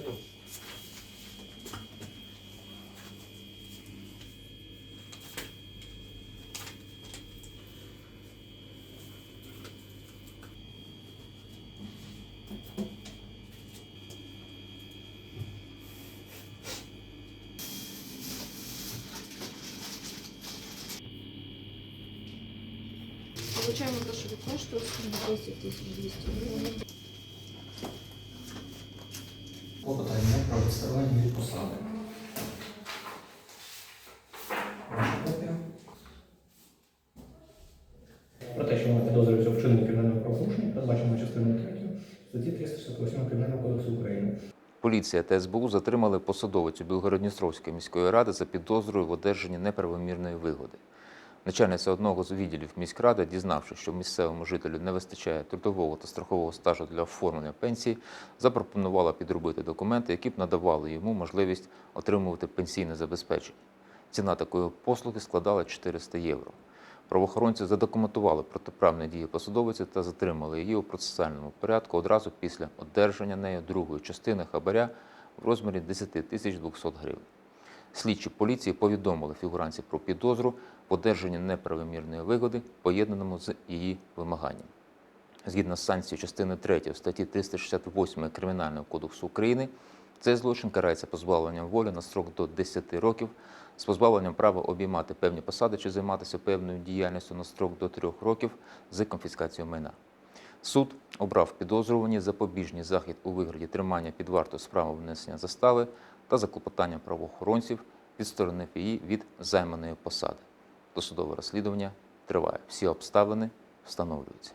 Все. Получаем то, что вы коштует 10 тысяч 200 гривен. Клопотання про відставання від посади. Про те, що вона підозрюється вчиненні кримінального правопорушення, передбачено частиною 3 статті 368 Кримінального кодексу України. Поліція та СБУ затримали посадовицю Білгородністровської міської ради за підозрою в одержанні неправомірної вигоди. Начальниця одного з відділів міськради, дізнавшись, що місцевому жителю не вистачає трудового та страхового стажу для оформлення пенсії, запропонувала підробити документи, які б надавали йому можливість отримувати пенсійне забезпечення. Ціна такої послуги складала 400 євро. Правоохоронці задокументували протиправні дії посадовиці та затримали її у процесуальному порядку одразу після одержання нею другої частини хабаря в розмірі 10 тисяч 200 гривень. Слідчі поліції повідомили фігуранці про підозру в одержанні неправомірної вигоди, поєднаному з її вимаганням. Згідно з санкцією частини 3 статті 368 Кримінального кодексу України, цей злочин карається позбавленням волі на строк до 10 років з позбавленням права обіймати певні посади чи займатися певною діяльністю на строк до 3 років з конфіскацією майна. Суд обрав підозрювані запобіжний захід у вигляді тримання під вартою справи внесення застави та за клопотанням правоохоронців відсторонив її від займаної посади. Досудове розслідування триває. Всі обставини встановлюються.